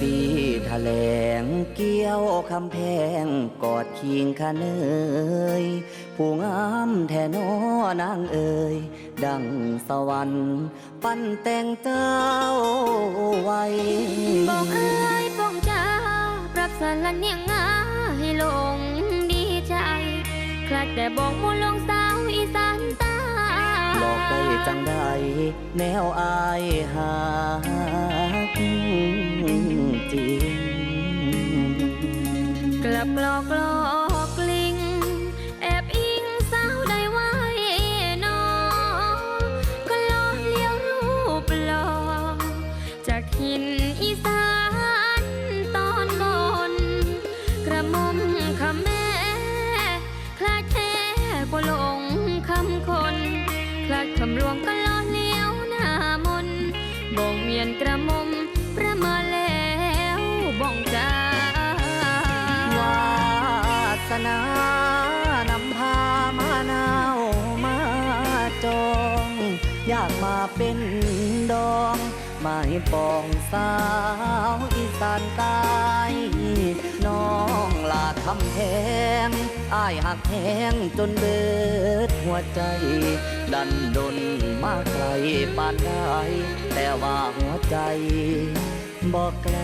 ปีแถลงเกี่ยวคำแพงกอดคิงคะเนยผู้งามแท่นอนางเอ่ยดังสวรรค์ ปั้นแต่งเจ้าไว้บอกเอ้ยป้องจ้าปรับสลันเนียงงาให้ลงดีใจคลาดแต่บอกมูลงสา ได้จังได้แนวอายหาจริงกลับหลอกลอ บ่งเมียนกระมุมประมาแล้วบ่องจ้าวาสนานำพามานาวมาจอง อยากมาเป็นดองไม้ปองสาวอีสานใต้น้องลาคำแพง อายหักแหงจนเบิดหัวใจ ดันดนมาไกลปานได้แต่ว่าหัวใจบอกไกล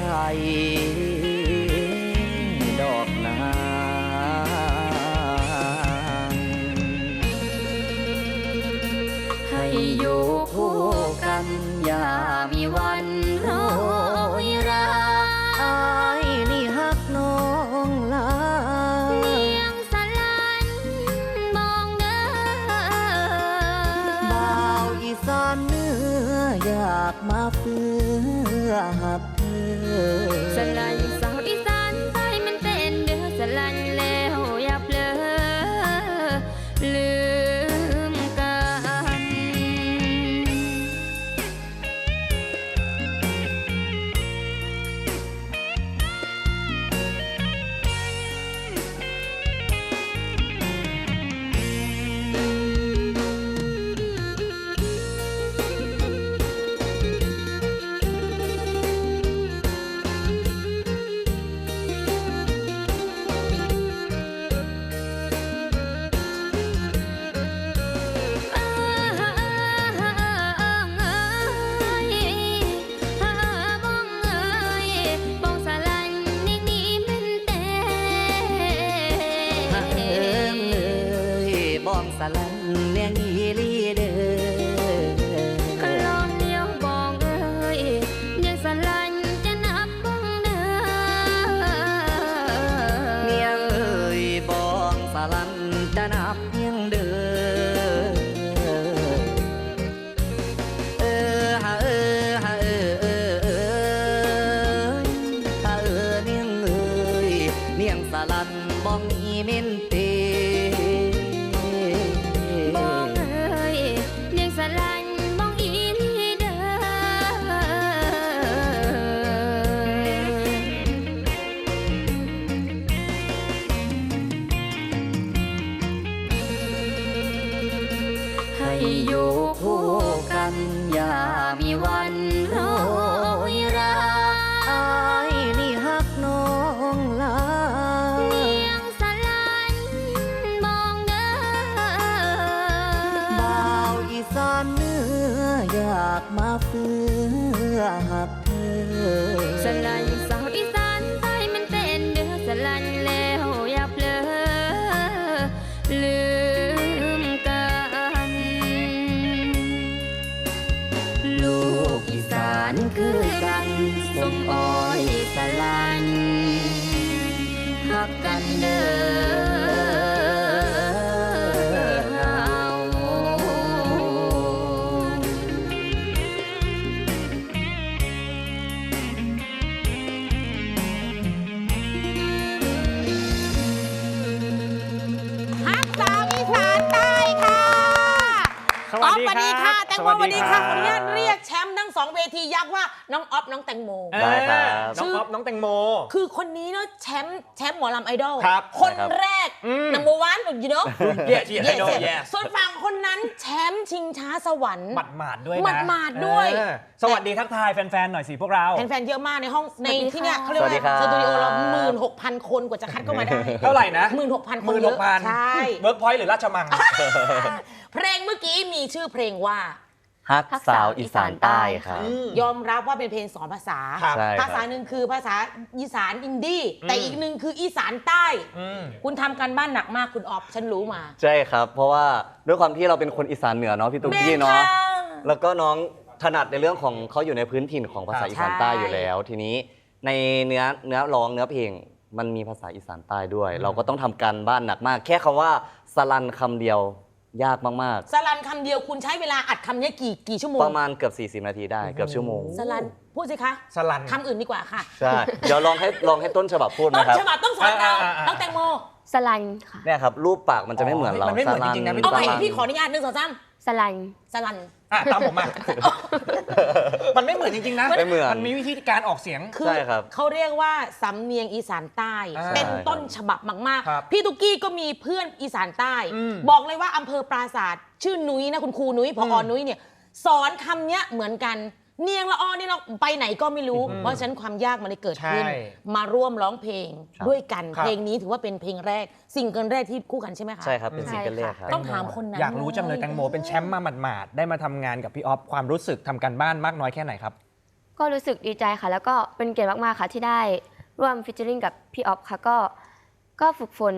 ดอกนาให้อยู่คู่กันอย่ามีวันโร องส คือกันสมอ้อยสลันฮักกันเด้อเฮาฮักสาวอีสานใต้ค่ะสวัสดีอ๋อสวัสดีครัค่ะบแตงโมสวัสดีค่ะขออนุญาตบเรียกแชมป์ทั้ง สองเวทียักษ์ว่าน้องออฟน้องแตงโม ได้ครับ น้องออฟน้องแตงโม คือคนนี้เนาะแชมป์แชมป์หมอลำไอดอลครับคนครับแรกอืม นัมเบอร์วันอยู่เนาะ Yes, yes, I know, yes ส่วนฝั่งคนนั้นแชมป์ชิงช้าสวรรค์ หมัดหมาดๆด้วยนะหมาดๆด้วย เออสวัสดีทักทายแฟนๆหน่อยสิพวกเรา แฟนๆเยอะมากในห้องในสวัสดีที่เนี้ยค่ะเขาเรียกว่าสวัสดีครับ สตูดิโอเราหมื่นหกพันคนกว่าจะคัดเข้ามาได้เท่าไหร่นะ หมื่นหกพันคนหมื่นเยหอะกพันใช่ เวิร์กพอยต์หรือราชมัง เพลงเมื่อกี้มีชื่อเพลงว่า ฮักสาวอีสานใต้ครับ ยอมรับว่าเป็นเพลงสอนภาษา ครับใช่ครับ ภาษาหนึ่งคือภาษาอีสานอินดี้อืมแต่อีกหนึ่งคืออีสานใต้ อืม คุณทำการบ้านหนักมากคุณออฟฉันรู้มาใช่ครับ เพราะว่าด้วยความที่เราเป็นคนอีสานเหนือเนาะพี่ตุ๊กกี้เนาะ แม่ค่ะ แล้วก็น้องถนัดในเรื่องของเขาอยู่ในพื้นถิ่นของภาษาอีสานใต้อยู่แล้ว ทีนี้ในเนื้อเนื้อร้องเนื้อเพลงมันมีภาษาอีสานใต้ด้วย เราก็ต้องทำการบ้านหนักมาก แค่คำว่าสลันคำเดียว ยากมากสลันคำเดียวคุณใช้เวลาอัดคำเนี้ยกี่กี่ชั่วโมงๆ ประมาณเกือบ 40 นาทีได้เกือบชั่วโมง สลันพูดสิคะสลัน คำอื่นดีกว่าค่ะใช่ เดี๋ยวลองให้ลองให้ต้นฉบับพูดต้นะนครับ ฉบับต้องสอนเราอ่าอ่าอ่า ต้องแตงโมสลันค่ะ เนี่ยครับ รูปปากมันจะไม่เหมือนเรามันไม่เหมือนจริงๆนะพี่เอาใหม่สลัน พี่ขออนุญาตหนึ่งสองสาม สลัน สลัน อะตามผมมา มันไม่เหมือนจริงๆนะไม่เหมือน มันมีวิธีการออกเสียง คือใช่ครับเขาเรียกว่าสำเนียงอีสานใต้ อ่าเป็นต้นฉบับมากครับๆ พี่ตุ๊กกี้ก็มีเพื่อนอีสานใต้ อืมบอกเลยว่าอำเภอปราศาสตร์ชื่อนุ้ยนะคุณครูนุ้ยพออือมนุ้ยเนี่ยสอนคำเนี้ยเหมือนกัน เนียงละอ้อนี่เราไปไหนก็ไม่รู้อืมเพราะฉะนั้นความยากมันเลยเกิดขึ้น ใช่มาร่วมร้องเพลงครับด้วยกัน ครับ เพลงนี้ถือว่าเป็นเพลงแรกซิงเกิลแรกที่คู่กันใช่ไหมคะ ใช่ครับเป็นซิงเกิลแรกครับ ต้องถามคนนั้นอยากรู้จังเลยแตงโมเป็นแชมป์มาหมาดๆได้มาทำงานกับพี่ออฟความรู้สึกทำการบ้านมากน้อยแค่ไหนครับ ก็รู้สึกดีใจค่ะ แล้วก็เป็นเกียรติมาก ๆ ค่ะ ที่ได้ร่วมฟิชเชอริงกับพี่ออฟค่ะก็ก็ฝึกฝน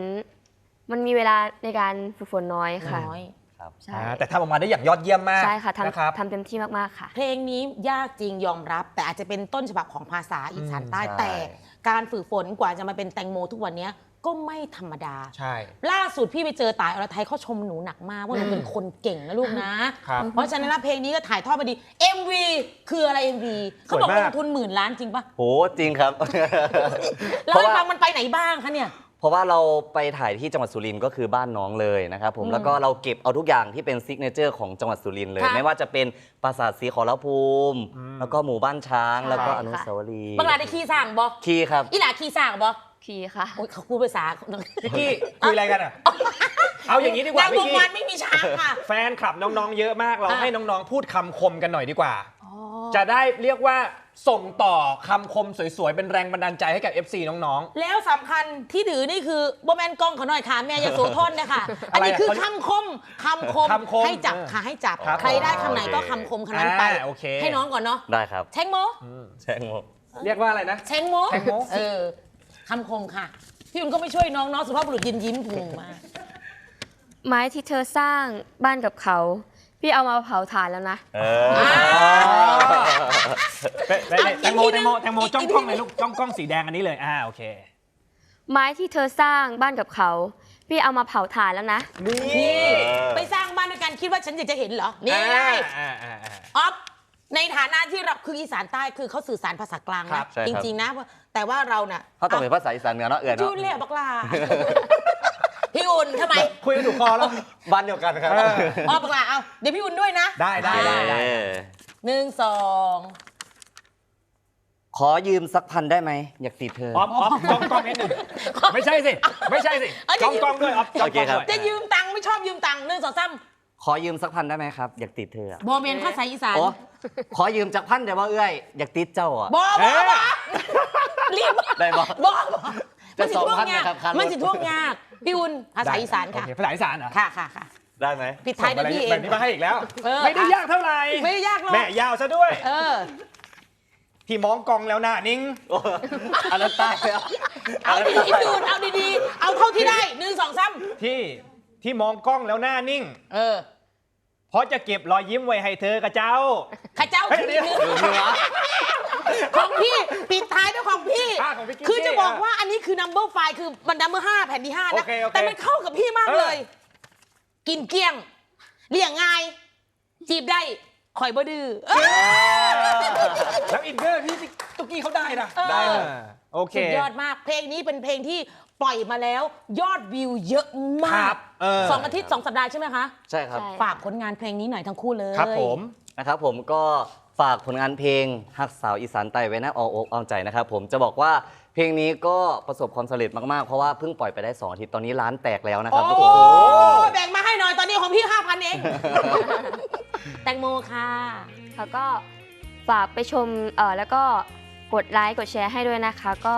มันมีเวลาในการฝึกฝนน้อยค่ะ น้อย ใช่อ่าแต่ทำออกมาได้อย่างยอดเยี่ยมมากใช่ค่ะนะครับ ทำทำเต็มที่มากๆค่ะ เพลงนี้ยากจริงยอมรับ แต่อาจจะเป็นต้นฉบับของภาษาอีสานใต้อืมใช่ แต่ การฝึกฝนกว่าจะมาเป็นแตงโมทุกวันเนี้ยก็ไม่ธรรมดา ใช่ ล่าสุดพี่ไปเจอตายอรไทยเขาชมหนูหนักมากว่าหนูเป็นคนเก่งนะลูกนะ ครับ เพราะฉะนั้นแล้วเพลงนี้ก็ถ่ายทอดมาดี MV คืออะไร MV เขาบอกสวยลมาก งทุนหมื่นล้านจริงปะโหจริงครับ เล่าให้ฟังมันไปไหนบ้างคะเนี่ย เพราะว่าเราไปถ่ายที่จังหวัดสุรินทร์ก็คือบ้านน้องเลยนะครับผมอืมแล้วก็เราเก็บเอาทุกอย่างที่เป็นซิกเนเจอร์ของจังหวัดสุรินทร์เลย ค่ะ ไม่ว่าจะเป็นปราสาทสีขอรภูมิ อืม แล้วก็หมู่บ้านช้างใช่แล้วก็ค่ะอนุสาวรีย์บางรายได้ขี้สร้างบอคีครับ อีหลาขี้สร้างบอคีค่ะ โอ้ยเขาพูดภาษาพี่กี้คุยอะไรกันอะ เอาอย่างนี้ดีกว่านางพี่บุกกี้วันไม่มีช้างค่ะ แฟนคลับน้องๆ เยอะมากเราอะ ให้น้องๆ พูดคำคมกันหน่อยดีกว่า จะได้เรียกว่า ส่งต่อคำคมสวยๆ เป็นแรงบันดาลใจให้กับ FC น้อง แล้วสำคัญที่ถือนี่คือโบแมนกล้องเขาหน่อยค่ะแม่อย่าโสธรนะคะอะไรอะอันนี้คือคำคมคำคมคำคมให้จับเออค่ะให้จับ ครับใครได้คำไหนก็คำคมคำนั้นไป อ่าโอเค ให้น้องก่อนเนาะได้ครับแชงโมแช่งหมด ๆ เรียกว่าอะไรนะ แชงโมแชงโม เออคำคมค่ะ พี่อุ่นก็ไม่ช่วยน้องน้องสุภาพบุรุษยิ้มยิ้มงงมากไม้ที่เธอสร้างบ้านกับเขา พี่เอามาเผาถ่านแล้วนะ เอไปไปไปแตงโมแตงโมแตงโมจ้องกล้องเลยลูกจ้องกล้องสีแดงอันนี้เลยอ่าโอเค ไม้ที่เธอสร้างบ้านกับเขา พี่เอามาเผาถ่านแล้วนะนี่นี่ ไปสร้างบ้านด้วยกันคิดว่าฉันอยากจะเห็นเหรอ นี่ไงอ่าอ่าอ่า ออฟในฐานะที่เราคืออีสานใต้คือเขาสื่อสารภาษากลางครันะบใช่ครับจริง ๆ นะ แต่ว่าเราน่ะเขาต้องเป็นภาษาอีสานเหนือเนาะเอื่อนจูเนาะเลียบักลา พี่อุ่นทำไมคุยกันถูกคอแล้วบ้านเดียวกันครับเอออ๋อบักลาเอาเดี๋ยวพี่อุ่นด้วยนะได้ได้ได้ได้ เออหนึ่งสองขอยืมสักพันได้ไหมอยากติดเธอ ออฟออฟจ้องกล้องนิดหนึ่งไม่ใช่สิ ไม่ใช่สิจ้องกล้องด้วยออฟจ้องกล้องโอเคครับด้วย จะยืมตังค์ไม่ชอบยืมตังค์หนึ่งสองสามขอยืมสักพันได้ไหมครับ อยากติดเธออะบอเมนภาษาอีสานโอ้ขอยืมจากพันแต่ว่าเอื้อยอยากติดเจ้าอะ บอบอบอรีบได้ปะบอบอจะสองพันไหมครับค่ารถ มันสิท่วงยาก พี่อุ่นภาษาอีสานค่ะโอเคภาษาอีสานเหรอค่ะค่ะค่ะได้ไหมปิดท้ายด้วยพี่เอแบงบนี้มาให้อีกแล้ว เออไม่ได้ยากเท่าไหร่ไม่ได้ยากหรอกแม่ยาวซะด้วย เออ พี่มองกองแล้วหน้านิ่งโอ้อันนั้นตายแล้วเอาดีๆพี่อุ่นเอาดีๆ เอาเท่าที่ได้หนึ่งสองสามที่ที่มองกล้องแล้วหน้านิ่ง เออเพราะจะเก็บรอยยิ้มไว้ให้เธอกับเจ้า ข้าเจ้าเฮ้ยคือเดี๋ยวเนื้อเหนือ ของพี่ปิดท้ายด้วยของพี่ อะของพี่กิ๊กคือจะกี้บอกอะว่าอันนี้คือ number five คือมัน number ห้าแผ่นที่ห้าโอนะ เคโอเคแต่มันเข้ากับพี่มากเออเลย กินเกลี้ยงเลี่ยงง่าย จีบได้คอยบ่ดื้อเออ แล้วอินเนอร์ที่ตุ๊กกี้เขาได้นะ เออ ได้นะโอเค สุดยอดมาก เพลงนี้เป็นเพลงที่ปล่อยมาแล้ว ยอดวิวเยอะคมารักบเออ สองอาทิตย์สองสัปดาห์ใช่ไหมคะ ใช่ครับ ใช่ ฝากผลงานเพลงนี้หน่อยทั้งคู่เลย ครับผม นะครับผมก็ ฝฝากผลงานเพลงฮักสาวอีสานใต้ไว้นะออกอกเอาใจนะครับผมจะบอกว่าเพลงนี้ก็ประสบความสำเร็จมากๆ เพราะว่าเพิ่งปล่อยไปได้2อาทิตย์ตอนนี้ร้านแตกแล้วนะคโอ้รับทุกคนแบ่งมาให้หน่อยตอนนี้ของพี่ห้าพันเอง แตงโมค่ะ แล้วก็ฝากไปชมเอ่อแล้วก็กดไลค์กดแชร์ให้ด้วยนะคะ ก็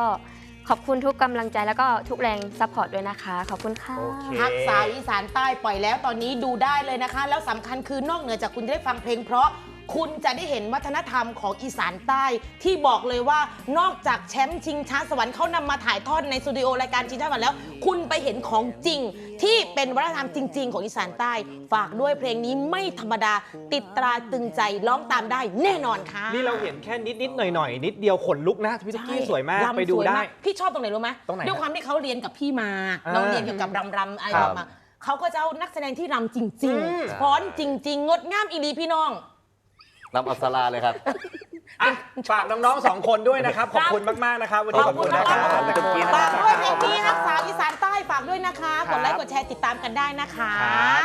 ขอบคุณทุกกำลังใจแล้วก็ทุกแรงซัพพอร์ตด้วยนะคะ ขอบคุณค่ะ โอเคฮักสาวอีสานใต้ปล่อยแล้วตอนนี้ดูได้เลยนะคะ แล้วสำคัญคือนอกเหนือจากคุณจะได้ฟังเพลงเพราะ คุณจะได้เห็นวัฒนธรรมของอีสานใต้ ที่บอกเลยว่านอกจากแชมป์ชิงช้าสวรรค์เขานำมาถ่ายทอดในสตูดิโอรายการชิงช้าสวรรค์แล้ว คุณไปเห็นของจริง ที่เป็นวัฒนธรรมจริง ๆ ของอีสานใต้ ฝากด้วยเพลงนี้ไม่ธรรมดาติดตราตรึงใจร้องตามได้แน่นอนค่ะ นี่เราเห็นแค่นิดนิดๆหน่อยหน่อยๆ นิดเดียวขนลุกนะพี่ตุ๊กกี้สวยมากรำไปดูสวยได้ มากพี่ชอบตรงไหนรู้ไหมตรงไหนด้วยความที่เขาเรียนกับพี่มาอ่าเราเรียนเกี่ยวกับรำรำอะไรครับมาเขาก็จะเอานักแสดงที่รำจริงอืม ๆฟ้อนจริง ๆ งดงามอีหลีพี่น้อง รับอัปสราเลยครับ อะฝากน้องๆสองคนด้วยนะครับ ขอบคุณมากๆนะครับวันนี้ขอบคุณนะขคะอบคุณนะคฝารักบด้วยเพลงนี้รักษาอีสานใต้ฝากด้วยนะคะ กดไลค์กดแชร์ติดตามกันได้นะคะครับ